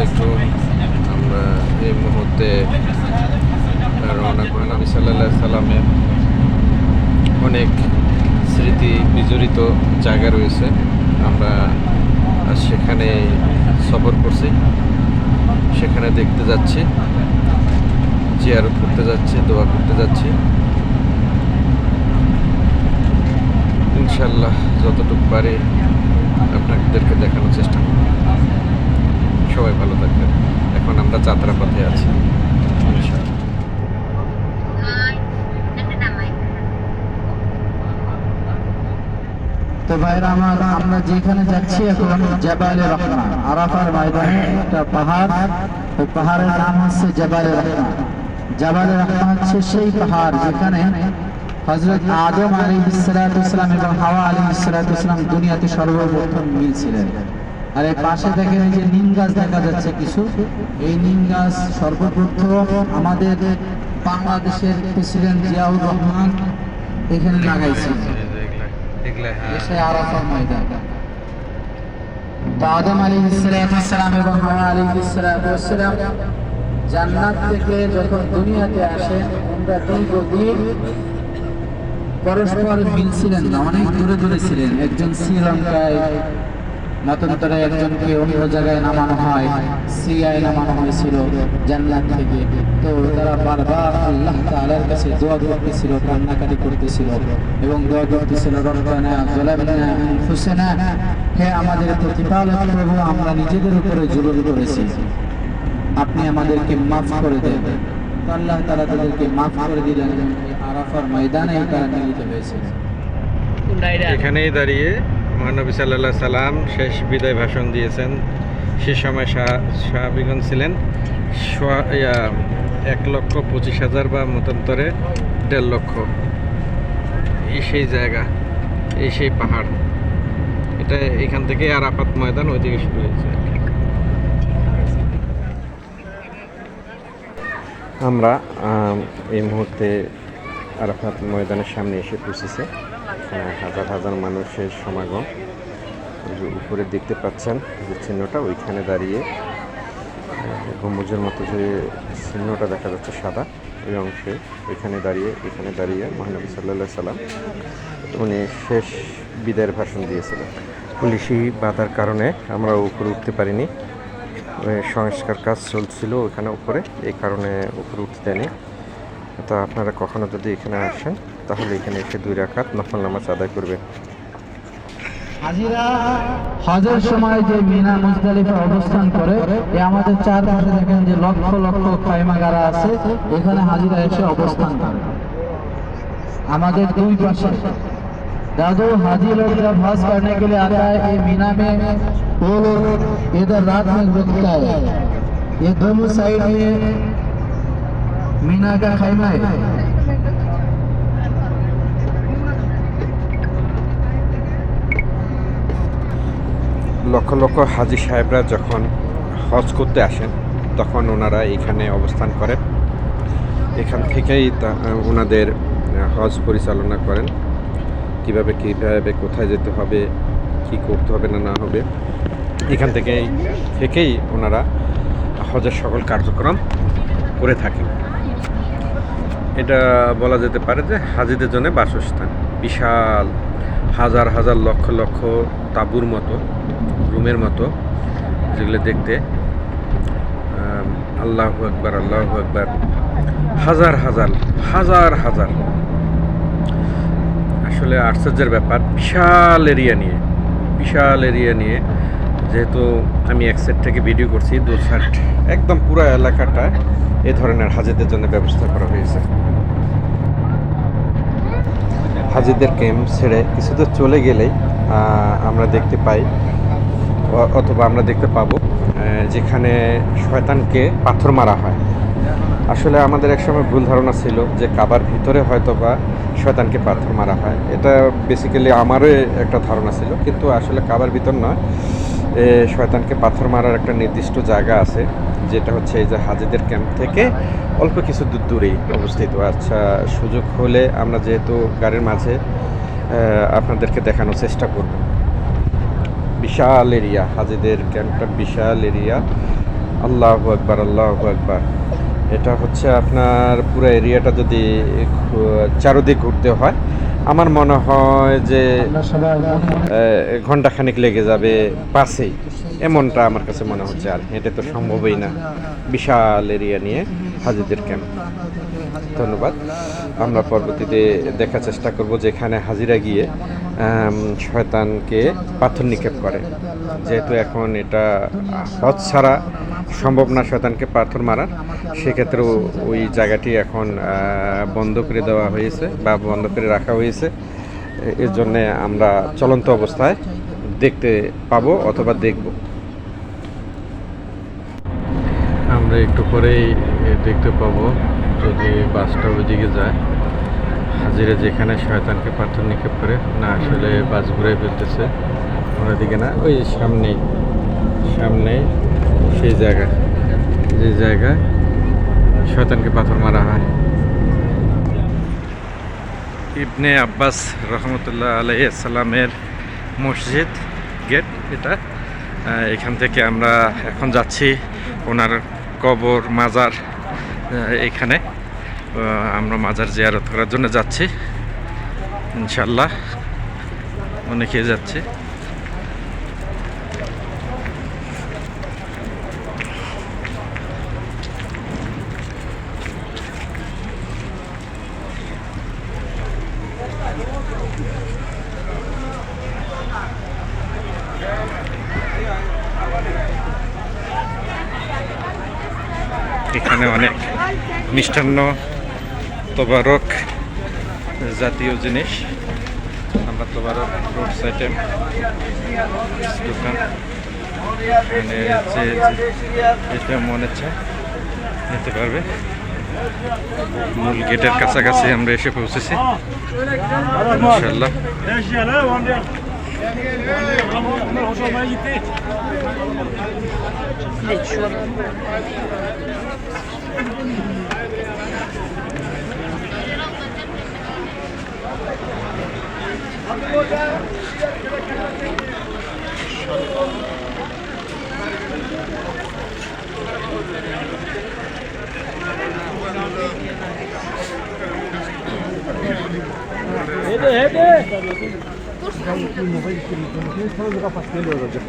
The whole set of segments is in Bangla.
আলাইকুম আমরা এই মুহূর্তে রওনা করেন নবী সাল্লাহ সাল্লামের অনেক স্মৃতি বিজড়িত জায়গা রয়েছে। আমরা সেখানে সফর করছি। সেখানে দেখতে যাচ্ছি, জিয়ারত করতে যাচ্ছি, দোয়া করতে যাচ্ছি। ইনশাল্লাহ যতটুকু পারে আপনাদেরকে দেখানোর চেষ্টা করব। সবাই ভালো থাকবেন। এখন আমরা যাত্রা পথে আছি। তো ভাইরা, আমার আমরা যেখানে যাচ্ছি এখন আরাফার ময়দানে একটা পাহাড়। ওই পাহাড়ের নাম হচ্ছে জাবালে রহমা জাবালে হচ্ছে সেই পাহাড় যেখানে হজরত আদম আলী ইসলাম এবং হাওয়া আলী ইসলাম দুনিয়াতে সর্বপ্রথম মিলছিলেন। আর এই পাশে দেখেন এই যে নিম গাছ দেখা যাচ্ছে কিছু। এই নিম গাছ সর্বপ্রথম আমাদের বাংলাদেশের প্রেসিডেন্ট জিয়াউর রহমান এখানে দীর্ঘদিন পরস্পর মিলছিলেন না, অনেক দূরে দূরে ছিলেন। একজন শ্রীলঙ্কায় মতান্তরে একজনকে অন্য জায়গায় নামানো হয় সিআই নামানো হয়েছিল জান্নাত থেকে। তো তারা বারবার আল্লাহ তাআলার কাছে দোয়া করতেছিল কান্নাকাটি করতেছিল এবং দোয়া করতেছিল রব্বানা যালামনা আনফুসানা। হে আমাদের প্রতিপালক প্রভু আমরা নিজেদের উপরে জুলুম করেছি। আপনি আমাদেরকে মাফ করে দেন। তো আল্লাহ তাআলা তাদেরকে মাফ করে দিলেন। এবং আরাফার ময়দানে তারা মিলিত হয়েছিল এখানেই দাঁড়িয়ে মহানবী সাল্লাহ সাল্লাম শেষ বিদায় ভাষণ দিয়েছেন। সে সময় সাহাবিগঞ্জ ছিলেন। এক লক্ষ পঁচিশ হাজার বা মতান্তরে দেড় লক্ষ। এই সেই জায়গা, এই সেই পাহাড়। এটা এখান থেকে আরাফাত ময়দান ওইদিকে শুরু হয়েছে। আমরা এই মুহূর্তে আরাফাত ময়দানের সামনে এসে পৌঁছেছে। হাজার হাজার মানুষের সমাগম। উপরে দেখতে পাচ্ছেন যে চিহ্নটা, ওইখানে দাঁড়িয়ে গম্বুজের মতো যে চিহ্নটা দেখা যাচ্ছে সাদা, ওই অংশে ওইখানে দাঁড়িয়ে এখানে দাঁড়িয়ে মহানবী সাল্লাহ সাল্লাম উনি শেষ বিদায়ের ভাষণ দিয়েছিলেন। পুলিশি বাধার কারণে আমরা উপরে উঠতে পারিনি। সংস্কার কাজ চলছিল ওখানে উপরে এই কারণে উপরে উঠতে দেয়নি। তো আপনারা কখনো যদি এখানে আসেন তাহলে এখানে এসে দুই রাখাত নফল নামাজ আদায় করবেন হাজিরা হজের সময় যে মিনা মুজদালিফা অবস্থান করে এ আমাদের চারপাশে দেখেন যে লক্ষ লক্ষ খাইমাগারা আছে এখানে হাজিরা এসে অবস্থান করে আমাদের দুই পাশে दादू हाजी लोग जब हज करने के लिए आता है ये मीना में वो लोग इधर रात में रुकता है ये दोनों साइड में লক্ষ লক্ষ হাজি সাহেবরা যখন হজ করতে আসেন, তখন ওনারা এখানে অবস্থান করেন। এখান থেকেই তা, ওনাদের হজ পরিচালনা করেন। কীভাবে, কীভাবে, কোথায় যেতে হবে, কি করতে হবে না না হবে, এখান থেকেই থেকেই ওনারা হজের সকল কার্যক্রম করে থাকেন। এটা বলা যেতে পারে যে হাজিদের জন্য বাসস্থান। বিশাল, হাজার হাজার, লক্ষ লক্ষ তাঁবুর মতো, রুমের মতো যেগুলো দেখতে। আল্লাহ একবার আল্লাহ একবার হাজার হাজার হাজার হাজার। আসলে আশ্চর্যের ব্যাপার, বিশাল এরিয়া নিয়ে, বিশাল এরিয়া নিয়ে যেহেতু আমি এক সাইড থেকে ভিডিও করছি, দু সাইড একদম পুরো এলাকাটা এ ধরনের হাজিদের জন্য ব্যবস্থা করা হয়েছে। হাজিদের ক্যাম্প ছেড়ে কিছু তো চলে গেলেই আমরা দেখতে পাই অথবা আমরা দেখতে পাবো যেখানে শয়তানকে পাথর মারা হয়। আসলে আমাদের একসময় ভুল ধারণা ছিল যে কাবার ভিতরে হয়তো বা শয়তানকে পাথর মারা হয়। এটা বেসিক্যালি আমারও একটা ধারণা ছিল, কিন্তু আসলে কাবার ভিতর নয়। শয়তানকে পাথর মারার একটা নির্দিষ্ট জায়গা আছে, যেটা হচ্ছে এই যে হাজিদের ক্যাম্প থেকে অল্প কিছু দূর দূরেই অবস্থিত। আচ্ছা সুযোগ হলে আমরা যেহেতু গাড়ির মাঝে আপনাদেরকে দেখানোর চেষ্টা করব। বিশাল এরিয়া, হাজিদের ক্যাম্পটা বিশাল এরিয়া। আল্লাহ একবার আল্লাহ একবার এটা হচ্ছে আপনার পুরো এরিয়াটা যদি চারদিক ঘুরতে হয় আমার মনে হয় যে ঘণ্টা খানিক ঘন্টাখানেক লেগে যাবে পাশেই। এমনটা আমার কাছে মনে হচ্ছে আর হেঁটে তো সম্ভবই না। বিশাল এরিয়া নিয়ে। হাজিদের ক্যাম্প। ধন্যবাদ। আমরা পরবর্তীতে দেখার চেষ্টা করব যেখানে হাজিরা গিয়ে শয়তানকে পাথর নিক্ষেপ করে। যেহেতু এখন এটা হজ ছাড়া সম্ভব না শয়তানকে পাথর মারার, সেক্ষেত্রেও ওই জায়গাটি এখন বন্ধ করে দেওয়া হয়েছে বা বন্ধ করে রাখা হয়েছে। এর জন্যে আমরা চলন্ত অবস্থায় দেখতে পাবো অথবা দেখব। আমরা একটু পরেই দেখতে পাবো যদি বাসটা ওইদিকে যায়। হাজিরা যেখানে শয়তানকে পাথর নিক্ষেপ করে। না, আসলে বাস ঘুরে ফেলতেছে। ওদিকে না, ওই সামনেই সামনেই সেই জায়গা। যে জায়গায় শয়তানকে পাথর মারা হয়। ইবনে আব্বাস রহমতুল্লাহ আলাইসাল্লামের মসজিদ গেট এটা। এখান থেকে আমরা এখন যাচ্ছি ওনার কবর মাজার এখানে। আমরা মাজার জিয়ারত করার জন্য যাচ্ছি। ইনশাল্লাহ অনেকে যাচ্ছে। এখানে অনেক মিষ্টান্ন তোবারক জাতীয় জিনিস। আমরা তোবারক রোড আইটেম দোকান। মানে যে এটা মনে হচ্ছে, নিতে পারবে। মূল গেটের কাছাকাছি আমরা এসে পৌঁছেছি। ইনশাল্লাহ Hadi hadi. Dur. Ben mutluyum. Ben mutluyum. Ben sana bir kapat. Ne olacak?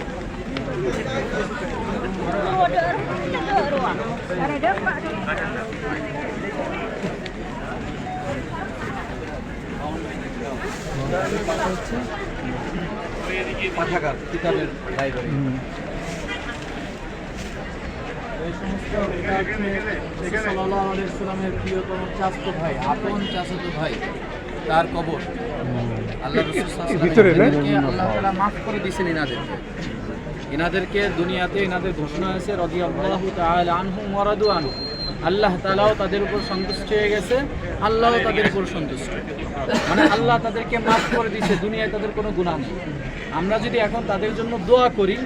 পাঠাগার কিতাবের লাইব্রেরি এই সমস্ত এটা হচ্ছে সাল্লাল্লাহু আলাইহি সাল্লামের প্রিয়তম চাচাতো ভাই আপন চাচাতো ভাই তার কবর। আল্লাহ রাসূল সাল্লাল্লাহু আলাইহি ওয়াসাল্লাম আল্লাহ তাআলা মাফ করে দিয়েছেন ইনাদেরকে। ইনাদেরকে দুনিয়াতে ইনাদের ঘোষণা আছে রাদিয়াল্লাহু তাআলা আনহুম ওয়া রাদু আনহু। আল্লাহ তাআলাও তাদের উপর সন্তুষ্ট হয়ে গেছে আল্লাহও তাদের উপর সন্তুষ্ট। মানে আল্লাহ তাদেরকে মাফ করে দিয়েছে দুনিয়ায় তাদের কোনো গুনাহ নেই। আমরা যদি এখন তাদের জন্য দোয়া করি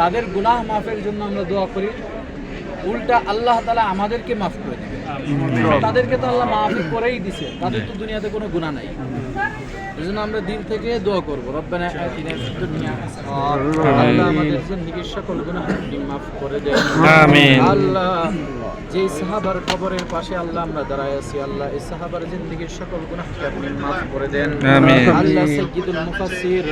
তাদের গুনাহ মাফের জন্য আমরা দোয়া করি উল্টা আল্লাহ তালা আমাদেরকে মাফ করে দেবে তাদেরকে তো আল্লাহ মাফ করেই দিছে তাদের তো দুনিয়াতে কোনো গুনাহ নাই। এই জন্য আমরা দিল থেকে দোয়া করব রব্বানা। আল্লাহ। আমাদের জিন্দেগীর সকল আপনি মাফ করে দেন আমিন। আল্লাহ। যে সাহাবার কবরের পাশে আল্লাহ আমরা দাঁড়ায় আছি আল্লাহ এই সাহাবার জিন্দেগীর সকল গুনাহকে আপনি মাফ করে দেন। আল্লাহ সাইয়্যিদুল মুফাসসির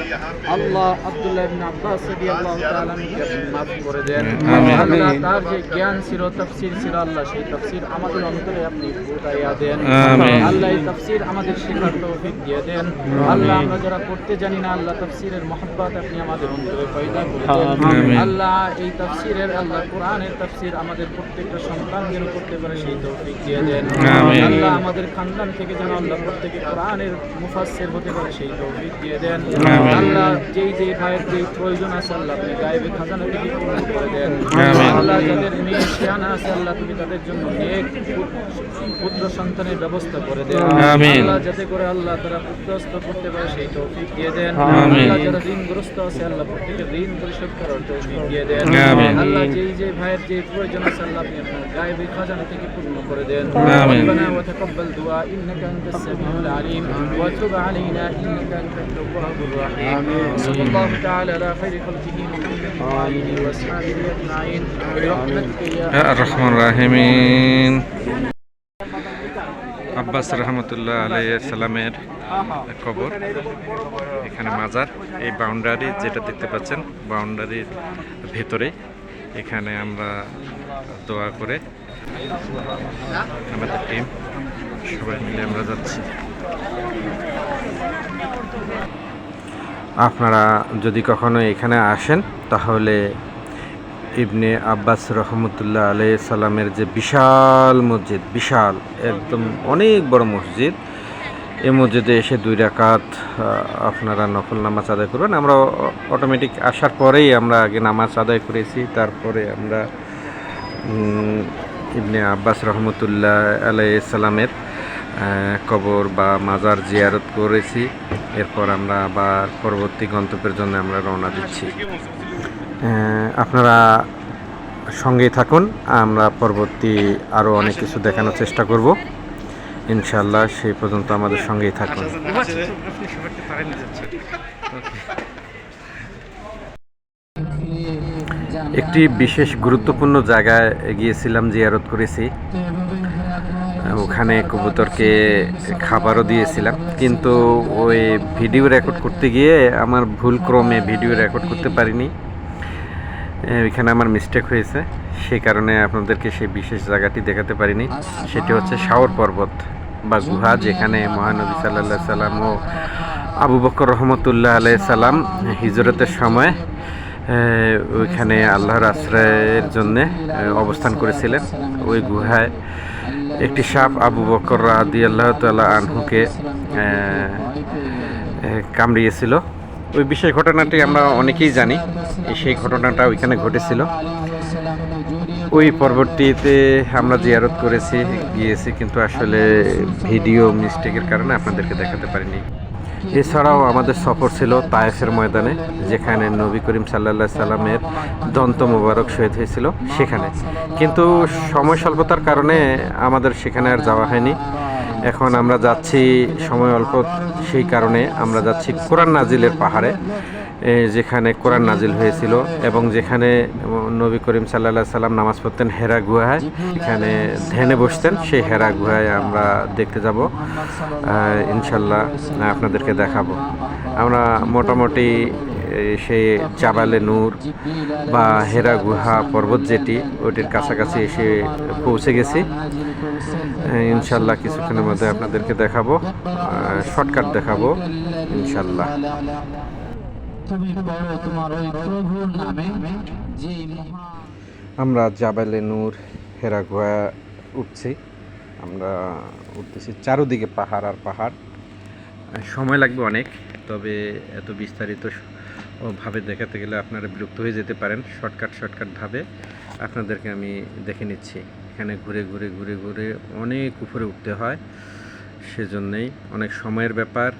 আল্লাহ আব্দুল্লাহ ইবনে আব্বাস রাদিয়াল্লাহু তাআলা আনহুকে আপনি মাফ করে দেন। আমিন। আল্লাহ তার যে জ্ঞান ছিল তাফসীর ছিল আল্লাহ সেই তাফসীর আমাদের অন্তরে আপনি ফুটাইয়া দেন। আমিন। আল্লাহ এই তাফসীর আমাদের শেখার তৌফিক দিয়ে দেন। আল্লাহ আমরা যারা পড়তে জানি না আল্লাহ তাফসীরের মহব্বত আপনি আমাদের অন্তরে পয়দা করে দেন। আল্লাহ এই তাফসীরের আল্লাহ কোরআনের তাফসীর আমাদের প্রত্যেকটা সন্তান যেন করতে পারে সেই তৌফিক দিয়ে দেন আমিন। আল্লাহ আমাদের খানদান থেকে যেন আল্লাহ প্রত্যেকে কোরআনের মুফাসসির হতে পারে সেই তৌফিক দিয়ে দেন আমিন। আল্লাহ যেই যেই ভাইয়ের যেই প্রয়োজন আছে আল্লাহ আপনি গায়েবে খাজানা থেকে পূরণ করে দেন আমিন। আল্লাহ যাদের মেয়ে শিয়ানা আছে আল্লাহ তুমি তাদের জন্য নেক পুত্র সন্তানের ব্যবস্থা করে দেন আমিন। আল্লাহ যাতে করে আল্লাহ তারা পুত্রস্ত করতে পারে সেই তৌফিক দিয়ে দেন আমিন। আল্লাহ যারা ঋণগ্রস্ত আছে আল্লাহ প্রত্যেকের ঋণ পরিশোধ করার তৌফিক দিয়ে দেন আমিন। আল্লাহ যেই যে ভাইয়ের যে প্রয়োজন আছে আল্লাহ আপনি আপনার গায়েবী খাজানা থেকে পূর্ণ করে দেন আমিন। ربنا وتقبل دعاء انك انت السميع العليم وتب علينا انك انت التواب الرحيم صلى الله تعالى على خير خلقه محمد واله واصحابه اجمعين রহমান রাহিমিন আব্বাস রহমতুল্লাহ আলাই সালামের কবর এখানে মাজার এই বাউন্ডারি যেটা দেখতে পাচ্ছেন বাউন্ডারির ভেতরে এখানে আমরা দোয়া করে আপনারা যদি কখনো এখানে আসেন, তাহলে ইবনে আব্বাস রহমতুল্লাহ আলাই সালামের যে বিশাল মসজিদ, বিশাল, একদম অনেক বড় মসজিদ, এই মসজিদে এসে দুই রাকাত আপনারা নফল নামাজ আদায় করবেন। আমরা অটোমেটিক আসার পরেই আমরা আগে নামাজ আদায় করেছি, তারপরে আমরা ইবনে আব্বাস রহমতুল্লাহ আলাই সালামের আহ, কবর বা মাজার জিয়ারত করেছি। এরপর আমরা আবার পরবর্তী গন্তব্যের জন্য আমরা রওনা দিচ্ছি। আপনারা সঙ্গেই থাকুন আমরা পরবর্তী আরও অনেক কিছু দেখানোর চেষ্টা করব। ইনশাল্লাহ সেই পর্যন্ত আমাদের সঙ্গেই থাকুন। একটি বিশেষ গুরুত্বপূর্ণ জায়গায় গিয়েছিলাম জিয়ারত করেছি। ওখানে কবুতরকে খাবারও দিয়েছিলাম। কিন্তু ওই ভিডিও রেকর্ড করতে গিয়ে আমার ভুল ক্রমে ভিডিও রেকর্ড করতে পারিনি। এ, ওইখানে আমার মিস্টেক হয়েছে। সেই কারণে আপনাদেরকে সেই বিশেষ জায়গাটি দেখাতে পারিনি। সেটি হচ্ছে শাওর পর্বত বা গুহা যেখানে মহানবী সাল্লাহ সাল্লাম ও আবু বকর রহমতুল্লাহ আলাই সাল্লাম হিজরতের সময় ওইখানে আল্লাহর আশ্রয়ের জন্য অবস্থান করেছিলেন। ওই গুহায় একটি সাপ আবু বকর রাদি আল্লাহ তাল্লাহ আনহুকে কামড়িয়েছিল। ওই বিশেষ ঘটনাটি আমরা অনেকেই জানি সেই ঘটনাটা ওইখানে ঘটেছিল। ওই পর্বটিতে আমরা জিয়ারত করেছি, গিয়েছি, কিন্তু আসলে ভিডিও মিস্টেকের কারণে আপনাদেরকে দেখাতে পারিনি। এছাড়াও আমাদের সফর ছিল তায়েফের ময়দানে, যেখানে নবী করিম সাল্লা সাল্লামের দন্ত মোবারক শহীদ হয়েছিল সেখানে। কিন্তু সময় স্বল্পতার কারণে আমাদের সেখানে আর যাওয়া হয়নি। এখন আমরা যাচ্ছি, সময় অল্প, সেই কারণে আমরা যাচ্ছি কোরআন নাজিলের পাহাড়ে। যেখানে কোরআন নাজিল হয়েছিল এবং যেখানে নবী করিম সাল্লা সাল্লাম নামাজ পড়তেন হেরা গুহায়, এখানে ধ্যানে বসতেন, সেই হেরা গুহায় আমরা দেখতে যাব। ইনশাল্লাহ আপনাদেরকে দেখাবো। আমরা মোটামুটি সেই জাবালে নূর বা হেরা গুহা পর্বত যেটি ওটির কাছাকাছি এসে পৌঁছে গেছি। ইনশাল্লাহ কিছুক্ষণের মধ্যে আপনাদেরকে দেখাবো শর্টকাট দেখাবো, ইনশাল্লাহ। আমরা জাবালে নূর, হেরা উঠছি। আমরা উঠতেছি চারোদিকে পাহাড় আর পাহাড়। সময় লাগবে অনেক, তবে এত বিস্তারিত ভাবে দেখাতে গেলে আপনারা বিরক্ত হয়ে যেতে পারেন, শর্টকাট শর্টকাটভাবে আপনাদেরকে আমি দেখে নিচ্ছি। এখানে ঘুরে ঘুরে ঘুরে ঘুরে অনেক উপরে উঠতে হয়, সেজন্যেই অনেক সময়ের ব্যাপার।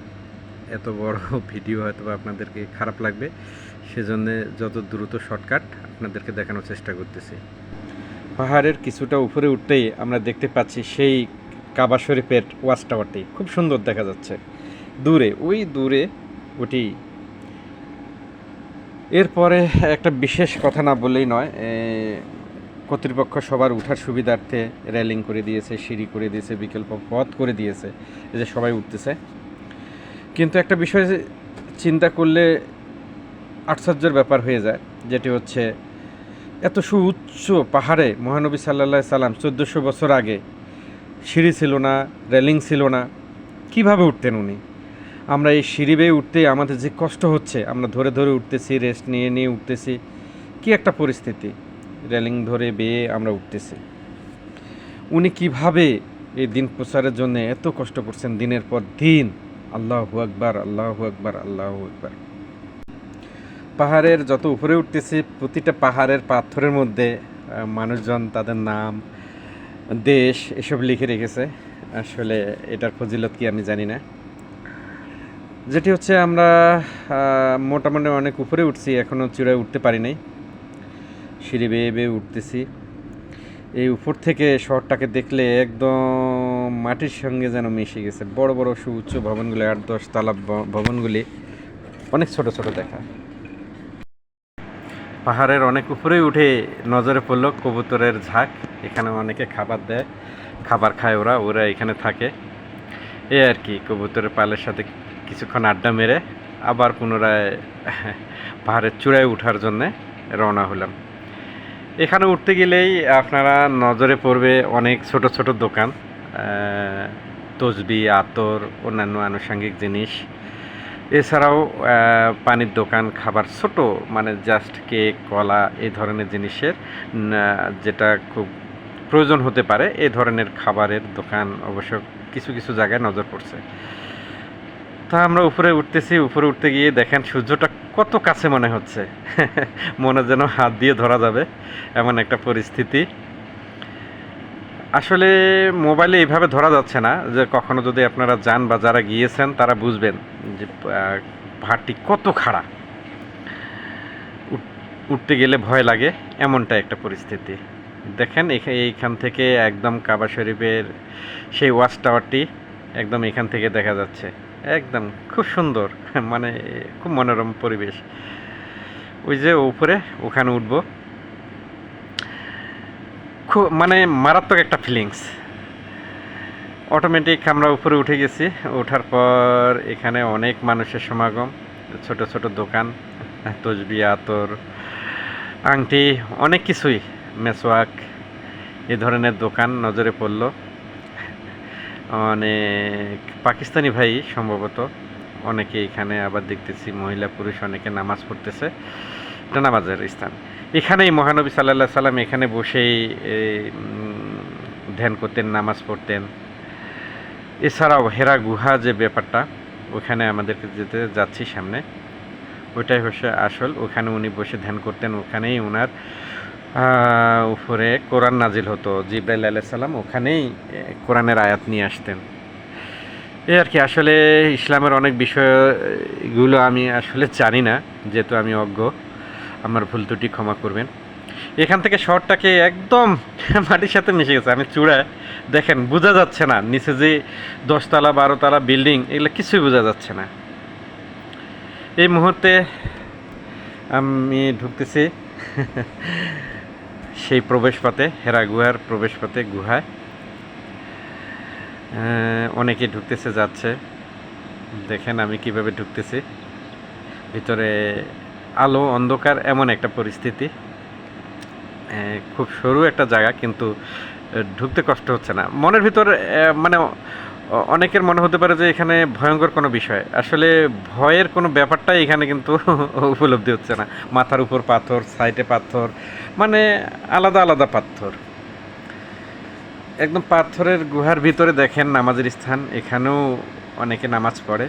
এত বড় ভিডিও হয়তো আপনাদেরকে খারাপ লাগবে। সেজন্য যত দ্রুত শর্টকাট আপনাদেরকে দেখানোর চেষ্টা করতেছি। পাহাড়ের কিছুটা উপরে উঠতেই আমরা দেখতে পাচ্ছি সেই কাবা শরীফের ওয়াচ টাওয়ারটি। খুব সুন্দর দেখা যাচ্ছে। দূরে, ওই দূরে ওটি। এরপরে একটা বিশেষ কথা না বললেই নয় কর্তৃপক্ষ সবার উঠার সুবিধার্থে রেলিং করে দিয়েছে, সিঁড়ি করে দিয়েছে, বিকল্প পথ করে দিয়েছে যে সবাই উঠতেছে। কিন্তু একটা বিষয় চিন্তা করলে আশ্চর্যের ব্যাপার হয়ে যায়, যেটি হচ্ছে এত সুউচ্চ পাহাড়ে মহানবী সাল্লা সাল্লাম চোদ্দোশো বছর আগে সিঁড়ি ছিল না, রেলিং ছিল না, কীভাবে উঠতেন উনি? আমরা এই সিঁড়ি বেয়ে উঠতে আমাদের যে কষ্ট হচ্ছে, আমরা ধরে ধরে উঠতেছি রেস্ট নিয়ে নিয়ে উঠতেছি, কি একটা পরিস্থিতি, রেলিং ধরে বেয়ে আমরা উঠতেছি। উনি কীভাবে এই দিন প্রচারের জন্য এত কষ্ট করছেন দিনের পর দিন? আল্লাহু আকবার আল্লাহু আকবার আল্লাহু আকবার। পাহাড়ের যত উপরে উঠতেছি, প্রতিটা পাহাড়ের পাথরের মধ্যে মানুষজন, তাদের নাম, দেশ, এসব লিখে রেখেছে। আসলে এটার ফজিলত কি আমি জানি না। যেটি হচ্ছে আমরা মোটামুটি অনেক উপরে উঠছি এখনও চূড়ায় উঠতে পারি নাই। সিঁড়ি বেয়ে বেয়ে উঠতেছি। এই উপর থেকে শহরটাকে দেখলে একদম মাটির সঙ্গে যেন মিশে গেছে। বড় বড়, সুউচ্চ ভবনগুলি, আট, দশ তালা ভবনগুলি অনেক ছোট ছোট দেখা। পাহাড়ের অনেক উপরেই উঠে নজরে পড়ল কবুতরের ঝাঁক। এখানে অনেকে খাবার দেয়, খাবার খায় ওরা ওরা এখানে থাকে। এই আর কি, কবুতরের পালের সাথে কিছুক্ষণ আড্ডা মেরে আবার পুনরায় পাহাড়ের চূড়ায় ওঠার জন্যে রওনা হলাম। এখানে উঠতে গেলেই আপনারা নজরে পড়বে অনেক ছোট ছোট দোকান। তসবি, আতর, অন্যান্য আনুষঙ্গিক জিনিস। এছাড়াও পানির দোকান, খাবার ছোট মানে জাস্ট কেক কলা, এই ধরনের জিনিসের যেটা খুব প্রয়োজন হতে পারে এ ধরনের খাবারের দোকান অবশ্য কিছু কিছু জায়গায় নজর পড়ছে। তা আমরা উপরে উঠতেছি, উপরে উঠতে গিয়ে দেখেন সূর্যটা কত কাছে মনে হচ্ছে। মনে যেন হাত দিয়ে ধরা যাবে, এমন একটা পরিস্থিতি। আসলে মোবাইলে এইভাবে ধরা যাচ্ছে না যে কখনো যদি আপনারা যান বা যারা গিয়েছেন, তারা বুঝবেন যে পাহাড়টি কত খাড়া। উঠতে গেলে ভয় লাগে এমনটা একটা পরিস্থিতি। দেখেন এইখান থেকে একদম কাবা শরীফের সেই ওয়াচ টাওয়ারটি একদম এখান থেকে দেখা যাচ্ছে। একদম খুব সুন্দর মানে খুব মনোরম পরিবেশ। ওই যে উপরে ওখানে উঠবো। খুব মানে মারাত্মক একটা ফিলিংস অটোমেটিক আমরা উপরে উঠে গেছি, ওঠার পর এখানে অনেক মানুষের সমাগম, ছোট ছোট দোকান, তসবি, আতর, আংটি, অনেক কিছুই, মেসওয়াক, এ ধরনের দোকান নজরে পড়ল। অনেক পাকিস্তানি ভাই সম্ভবত, অনেকে এখানে আবার দেখতেছি, মহিলা, পুরুষ অনেকে নামাজ পড়তেছে। এটা নামাজের স্থান। এখানেই মহানবী সাল্লাহ সাল্লাম এখানে বসেই ধ্যান করতেন, নামাজ পড়তেন। এছাড়াও হেরা গুহা যে ব্যাপারটা, ওখানে আমাদেরকে যেতে যাচ্ছি সামনে, ওইটাই হচ্ছে আসল। ওখানে উনি বসে ধ্যান করতেন, ওখানেই ওনার উপরে কোরআন নাজিল হতো। জিব্রাইল সালাম ওখানেই কোরআনের আয়াত নিয়ে আসতেন। এই আর কি, আসলে ইসলামের অনেক বিষয়গুলো আমি আসলে জানি না, যেহেতু আমি অজ্ঞ। আমার ভুল ত্রুটি ক্ষমা করবেন। এখান থেকে শহরটাকে একদম মাটির সাথে মিশে গেছে। আমি চূড়ায়, দেখেন, বোঝা যাচ্ছে না, নিচে যে দশতলা, বারোতলা বিল্ডিং, এগুলো কিছুই বোঝা যাচ্ছে না। এই মুহূর্তে আমি ঢুকতেছি সেই প্রবেশপথে, হেরা গুহার প্রবেশপথে, গুহায়। অনেকে ঢুকতেছে, যাচ্ছে। দেখেন আমি কীভাবে ঢুকতেছি। ভিতরে আলো, অন্ধকার এমন একটা পরিস্থিতি। খুব সরু একটা জায়গা কিন্তু ঢুকতে কষ্ট হচ্ছে না। মনের ভিতর মানে অনেকের মনে হতে পারে যে এখানে ভয়ঙ্কর কোনো বিষয়। আসলে ভয়ের কোনো ব্যাপারটাই এখানে কিন্তু উপলব্ধি হচ্ছে না। মাথার উপর পাথর, সাইডে পাথর মানে আলাদা আলাদা পাথর। একদম পাথরের গুহার ভিতরে দেখেন নামাজের স্থান। এখানেও অনেকে নামাজ পড়ে।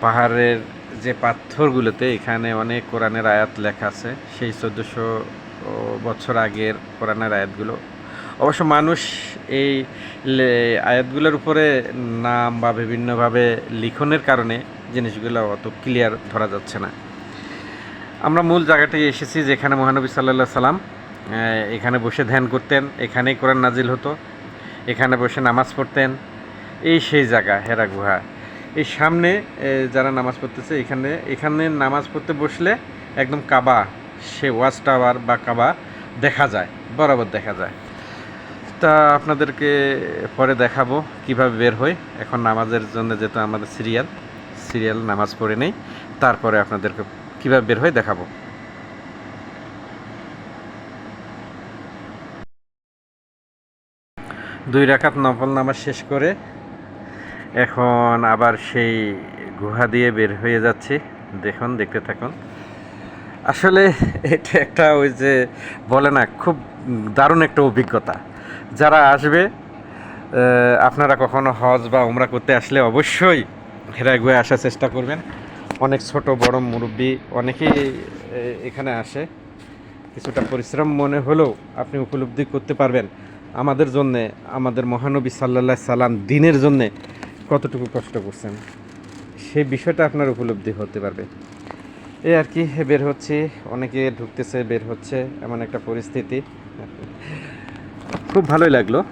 পাহাড়ের যে পাথরগুলোতে এখানে অনেক কোরআনের আয়াত লেখা আছে, সেই চোদ্দোশো বছর আগের কোরআনের আয়াতগুলো। অবশ্য মানুষ এই আয়াতগুলোর উপরে নাম বা বিভিন্নভাবে লিখনের কারণে জিনিসগুলো অত ক্লিয়ার ধরা যাচ্ছে না। আমরা মূল জায়গাটায় এসেছি যেখানে মহানবী সাল্লাহ সাল্লাম এখানে বসে ধ্যান করতেন, এখানেই কোরআন নাজিল হতো, এখানে বসে নামাজ পড়তেন, এই সেই জায়গা হেরা গুহা এই সামনে যারা নামাজ পড়তেছে, এখানে এখানে নামাজ পড়তে বসলে একদম কাবা, সে ওয়াচ টাওয়ার বা কাবা দেখা যায়, বরাবর দেখা যায়। তা আপনাদেরকে পরে দেখাবো কীভাবে বের হই। এখন নামাজের জন্য যেহেতু আমাদের সিরিয়াল সিরিয়াল নামাজ পড়ে নেই, তারপরে আপনাদেরকে কীভাবে বের হই দেখাবো। দুই রাকাত নফল নামাজ শেষ করে এখন আবার সেই গুহা দিয়ে বের হয়ে যাচ্ছি। দেখুন, দেখতে থাকুন। আসলে এটা একটা ওই যে বলে না, খুব দারুণ একটা অভিজ্ঞতা। যারা আসবে আপনারা কখনো হজ বা উমরা করতে আসলে অবশ্যই হেরা গুয়ে আসার চেষ্টা করবেন। অনেক ছোট, বড় মুরব্বী অনেকেই এখানে আসে। কিছুটা পরিশ্রম মনে হলেও আপনি উপলব্ধি করতে পারবেন। আমাদের জন্যে, আমাদের মহানবী সাল্লাহ সাল্লাম দিনের জন্যে কতটুকু কষ্ট করছেন? সেই বিষয়টা আপনার উপলব্ধি হতে পারবে। এই আর কি বের হচ্ছে। অনেকে ঢুকতেছে, বের হচ্ছে, এমন একটা পরিস্থিতি। খুব ভালোই লাগল।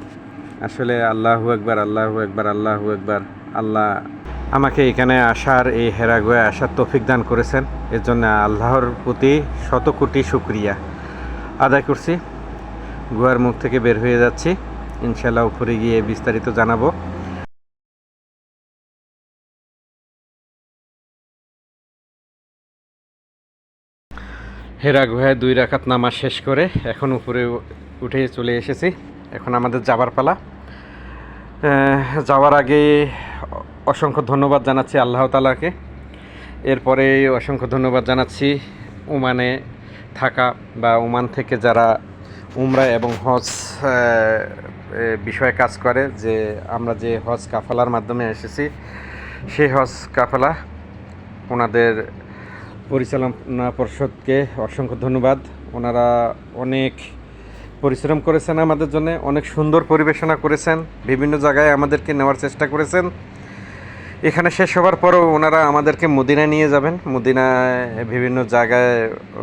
আসলে আল্লাহু একবার আল্লাহু একবার আল্লাহু একবার আল্লাহ আমাকে এখানে আসার এই হেরাগুয়ে আসার তৌফিক দান করেছেন। এর জন্য আল্লাহর প্রতি শত কোটি শুক্রিয়া আদায় করছি। গুহার মুখ থেকে বের হয়ে যাচ্ছি। ইনশাল্লাহ উপরে গিয়ে বিস্তারিত জানাব। হেরা গুহায় দুই রাখাত নামাজ শেষ করে এখন উপরে উঠে চলে এসেছি। এখন আমাদের যাবার পালা। যাওয়ার আগে অসংখ্য ধন্যবাদ জানাচ্ছি আল্লাহ তালাকে এরপরে অসংখ্য ধন্যবাদ জানাচ্ছি ওমানে থাকা বা ওমান থেকে যারা উমরা এবং হজ বিষয়ে কাজ করে যে আমরা যে হজ কাফালার মাধ্যমে এসেছি, সেই হজ কাফালা ওনাদের পরিচালনা পর্ষদকে অসংখ্য ধন্যবাদ। ওনারা অনেক পরিশ্রম করেছেন আমাদের জন্য, অনেক সুন্দর পরিবেশনা করেছেন, বিভিন্ন জায়গায় আমাদেরকে নেওয়ার চেষ্টা করেছেন। এখানে শেষ হওয়ার পরও ওনারা আমাদেরকে মদিনায় নিয়ে যাবেন। মদিনায় বিভিন্ন জায়গায়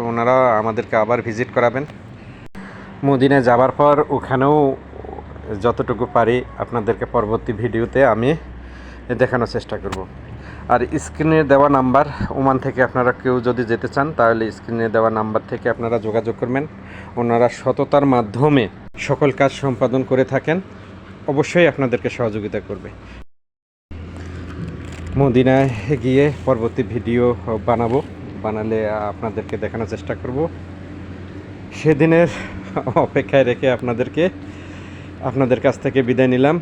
ওনারা আমাদেরকে আবার ভিজিট করাবেন। মদিনায় যাবার পর ওখানেও যতটুকু পারি আপনাদেরকে পরবর্তী ভিডিওতে আমি দেখানোর চেষ্টা করব। আর স্ক্রিনে দেওয়া নাম্বার ওমান থেকে আপনারা কেউ যদি যেতে চান, তাহলে স্ক্রিনে দেওয়া নাম্বার থেকে আপনারা যোগাযোগ করবেন। ওনারা সততার মাধ্যমে সকল কাজ সম্পাদন করে থাকেন। অবশ্যই আপনাদেরকে সহযোগিতা করবে। মদিনায় গিয়ে পরবর্তী ভিডিও বানাবো, বানালে আপনাদেরকে দেখানোর চেষ্টা করব। সেদিনের অপেক্ষায় রেখে আপনাদেরকে, আপনাদের কাছ থেকে বিদায় নিলাম।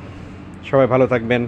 সবাই ভালো থাকবেন।